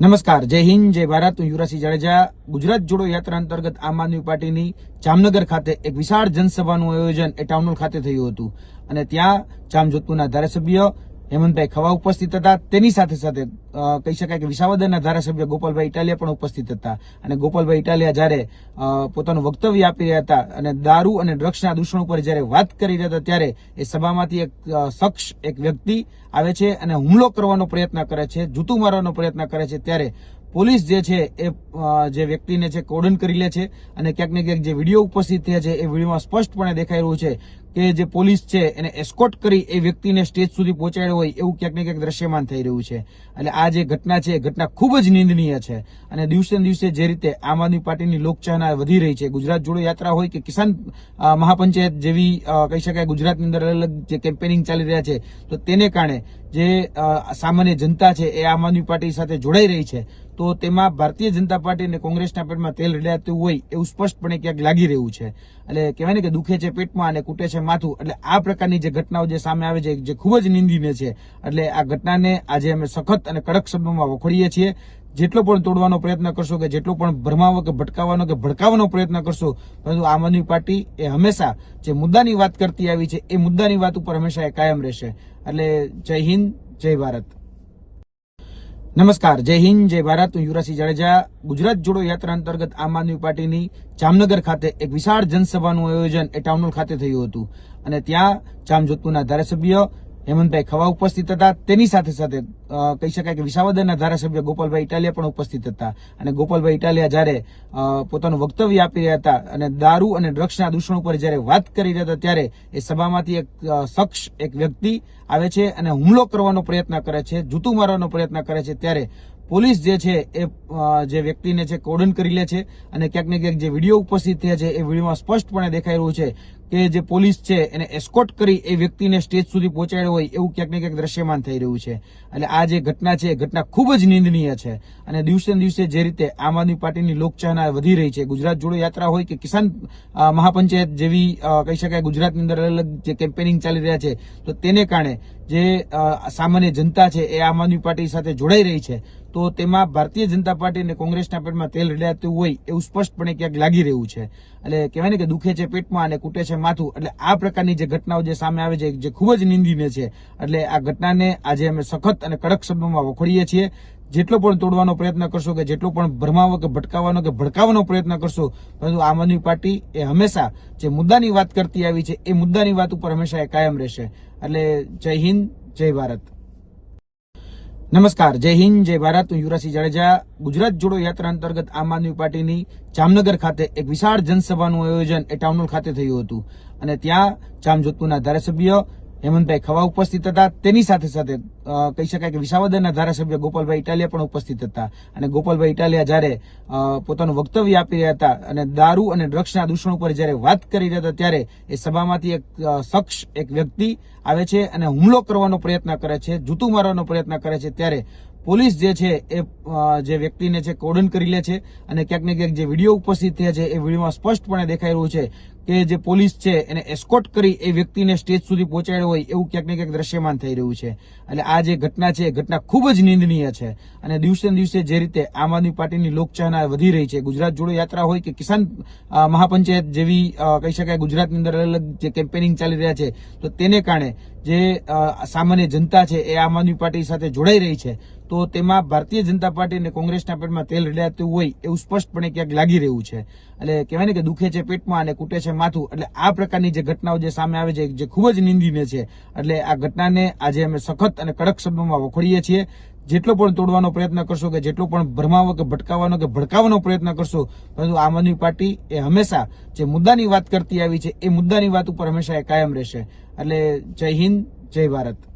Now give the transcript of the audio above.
નમસ્કાર, જય હિન્દ, જય ભારત, હું યુવરાજસિંહ જાડેજા. ગુજરાત જોડો યાત્રા અંતર્ગત આમ આદમી પાર્ટીની જામનગર ખાતે એક વિશાળ જનસભાનું આયોજન એ ટાઉન હોલ ખાતે થયું હતું. અને ત્યાં જામજોધપુરના ધારાસભ્ય હેમંતભાઈ ખવા ઉપસ્થિત હતા. તેની સાથે સાથે કહી શકાય કે વિસાવદરના ધારાસભ્ય ગોપાલભાઈ ઇટાલિયા પણ ઉપસ્થિત હતા. અને ગોપાલભાઈ ઇટાલિયા જ્યારે પોતાનું વક્તવ્ય આપી રહ્યા હતા અને દારૂ અને ડ્રગ્સના દૂષણ ઉપર જ્યારે વાત કરી રહ્યા હતા ત્યારે એ સભામાંથી એક શખ્સ, એક વ્યક્તિ આવે છે અને હુમલો કરવાનો પ્રયત્ન કરે છે જૂતું મારવાનો પ્રયત્ન કરે છે ત્યારે પોલીસ જે છે એ જે વ્યક્તિને છે કોર્ડન કરી લે છે અને ક્યાંક ને ક્યાંક જે વીડિયો ઉપસ્થિત થયા છે એ વિડીયોમાં સ્પષ્ટપણે દેખાઈ રહ્યું છે કે જે પોલીસ છે એને એસ્કોટ કરી એ વ્યક્તિને સ્ટેજ સુધી પહોંચાડ્યો હોય એવું ક્યાંક ને ક્યાંક દ્રશ્યમાન થઈ રહ્યું છે. એટલે આ જે ઘટના છે એ ઘટના ખૂબ જ નિંદનીય છે. અને દિવસે દિવસે જે રીતે આમ આદમી પાર્ટીની લોકચાહના વધી રહી છે. ગુજરાત જોડો યાત્રા હોય કે કિસાન મહાપંચાયત જેવી કહી શકાય ગુજરાતની અંદર અલગ અલગ જે કેમ્પેનિંગ ચાલી રહ્યા છે, તો તેને કારણે જે સામાન્ય જનતા છે એ આમ આદમી પાર્ટી સાથે જોડાઈ રહી છે. તો તેમાં ભારતીય જનતા પાર્ટી અને કોંગ્રેસના પેટમાં તેલ રેડાતું હોય એવું સ્પષ્ટપણે ક્યાંક લાગી રહ્યું છે. એટલે કહેવાય ને કે દુખે છે પેટમાં અને કૂટે છે માથું. એટલે આ પ્રકારની જે ઘટનાઓ જે સામે આવે છે, જે ખૂબ જ નિંદીને છે. એટલે આ ઘટનાને આજે અમે સખત અને કડક શબ્દોમાં વખોડીએ છીએ. જેટલો પણ તોડવાનો પ્રયત્ન કરશો કે જેટલો પણ ભરમાવો કે ભટકાવવાનો કે ભડકાવવાનો પ્રયત્ન કરશો, પરંતુ આમ આદમી પાર્ટી એ હંમેશા જે મુદ્દાની વાત કરતી આવી છે, એ મુદ્દાની વાત ઉપર હંમેશા એ કાયમ રહેશે. એટલે જય હિન્દ, જય ભારત. નમસ્કાર, જય હિન્દ, જય ભારત, હું યુવરાજસિંહ જાડેજા. ગુજરાત જોડો યાત્રા અંતર્ગત આમ આદમી પાર્ટીની જામનગર ખાતે એક વિશાળ જનસભાનું આયોજન એ ટાઉન હોલ ખાતે થયું હતું. અને ત્યાં જામજોધપુરના ધારાસભ્ય હેમંતભાઈ ખવા ઉપસ્થિત હતા. તેની સાથે સાથે કહી શકાય કે વિસાવદરના ધારાસભ્ય ગોપાલભાઈ ઇટાલિયા પણ ઉપસ્થિત હતા. અને ગોપાલભાઈ ઇટાલિયા જ્યારે પોતાનું વક્તવ્ય આપી રહ્યા હતા અને દારૂ અને ડ્રગ્સના દૂષણ ઉપર જ્યારે વાત કરી રહ્યા હતા ત્યારે એ સભામાંથી એક શખ્સ, એક વ્યક્તિ આવે છે અને હુમલો કરવાનો પ્રયત્ન કરે છે જૂતું મારવાનો પ્રયત્ન કરે છે. ત્યારે પોલીસ જે છે એ જે વ્યક્તિને છે કોર્ડન કરી લે છે અને ક્યાંક ને ક્યાંક જે વીડિયો ઉપસ્થિત થયા છે એ વિડીયોમાં સ્પષ્ટપણે દેખાઈ રહ્યું છે કે જે પોલીસ છે એને એસ્કોટ કરી એ વ્યક્તિને સ્ટેજ સુધી પહોંચાડ્યો હોય એવું ક્યાંક ને ક્યાંક દ્રશ્યમાન થઈ રહ્યું છે. એટલે આ જે ઘટના છે એ ઘટના ખૂબ જ નિંદનીય છે. અને દિવસે દિવસે જે રીતે આમ આદમી પાર્ટીની લોકચાહના વધી રહી છે. ગુજરાત જોડો યાત્રા હોય કે કિસાન મહાપંચાયત જેવી કહી શકાય ગુજરાતની અંદર અલગ અલગ જે કેમ્પેનિંગ ચાલી રહ્યા છે, તો તેને કારણે જે સામાન્ય જનતા છે એ આમ આદમી પાર્ટી સાથે જોડાઈ રહી છે. તો તેમાં ભારતીય જનતા પાર્ટી અને કોંગ્રેસના પેટમાં તેલ રેડાતું હોય એવું સ્પષ્ટપણે ક્યાંક લાગી રહ્યું છે. એટલે કહેવાય ને કે દુખે છે પેટમાં અને કૂટે છે માથું. એટલે આ પ્રકારની જે ઘટનાઓ જે સામે આવે છે, જે ખૂબ જ નિંદીને છે. એટલે આ ઘટનાને આજે અમે સખત અને કડક શબ્દોમાં વખોડીએ છીએ. જેટલો પણ તોડવાનો પ્રયત્ન કરશો કે જેટલો પણ ભરમાવો કે ભટકાવવાનો કે ભડકાવવાનો પ્રયત્ન કરશો, પરંતુ આમ આદમી પાર્ટી એ હંમેશા જે મુદ્દાની વાત કરતી આવી છે, એ મુદ્દાની વાત ઉપર હંમેશા એ કાયમ રહેશે. એટલે જય હિન્દ, જય ભારત. નમસ્કાર, જય હિન્દ, જય ભારત, હું યુવરાજસિંહ જાડેજા. ગુજરાત જોડો યાત્રા અંતર્ગત આમ આદમી પાર્ટીની જામનગર ખાતે એક વિશાળ જનસભાનું આયોજન એ ટાઉન હોલ ખાતે થયું હતું. અને ત્યાં જામજોધપુરના ધારાસભ્ય હેમંતભાઈ ખવા ઉપસ્થિત હતા. તેની સાથે સાથે કહી શકાય કે વિસાવદરના ધારાસભ્ય ગોપાલભાઈ ઇટાલિયા પણ ઉપસ્થિત હતા. અને ગોપાલભાઈ ઇટાલિયા જ્યારે પોતાનું વક્તવ્ય આપી રહ્યા હતા અને દારૂ અને ડ્રગ્સના દૂષણ ઉપર જ્યારે વાત કરી રહ્યા હતા ત્યારે એ સભામાંથી એક શખ્સ, એક વ્યક્તિ આવે છે અને હુમલો કરવાનો પ્રયત્ન કરે છે જૂતું મારવાનો પ્રયત્ન કરે છે ત્યારે પોલીસ જે છે એ જે વ્યક્તિને છે કોર્ડન કરી લે છે અને ક્યાંક ને ક્યાંક જે વીડિયો ઉપસ્થિત થયા છે એ વિડીયોમાં સ્પષ્ટપણે દેખાઈ રહ્યું છે કે જે પોલીસ છે એને એસ્કોટ કરી એ વ્યક્તિને સ્ટેજ સુધી પહોંચાડ્યો હોય એવું ક્યાંક ને ક્યાંક દ્રશ્યમાન થઈ રહ્યું છે. એટલે આ જે ઘટના છે એ ઘટના ખૂબ જ નિંદનીય છે. અને દિવસે દિવસે જે રીતે આમ આદમી પાર્ટીની લોકચાહના વધી રહી છે. ગુજરાત જોડો યાત્રા હોય કે કિસાન મહાપંચાયત જેવી કહી શકાય ગુજરાતની અંદર અલગ અલગ જે કેમ્પેનિંગ ચાલી રહ્યા છે, તો તેને કારણે જે સામાન્ય જનતા છે એ આમ આદમી પાર્ટી સાથે જોડાઈ રહી છે. તો તેમાં ભારતીય જનતા પાર્ટી અને કોંગ્રેસના પેટમાં તેલ રેડાતું હોય એવું સ્પષ્ટપણે ક્યાંક લાગી રહ્યું છે. એટલે કહેવાય ને કે દુખે છે પેટમાં અને કૂટે છે માથું. એટલે આ પ્રકારની જે ઘટનાઓ જે સામે આવે છે, જે ખૂબ જ નિંદીને છે. એટલે આ ઘટનાને આજે અમે સખત અને કડક શબ્દોમાં વખોડીએ છીએ. જેટલો પણ તોડવાનો પ્રયત્ન કરશો કે જેટલો પણ ભરમાવો કે ભટકાવવાનો કે ભડકાવવાનો પ્રયત્ન કરશો, પરંતુ આમ આદમી પાર્ટી એ હંમેશા જે મુદ્દાની વાત કરતી આવી છે, એ મુદ્દાની વાત ઉપર હંમેશા એ કાયમ રહેશે. એટલે જય હિન્દ, જય ભારત.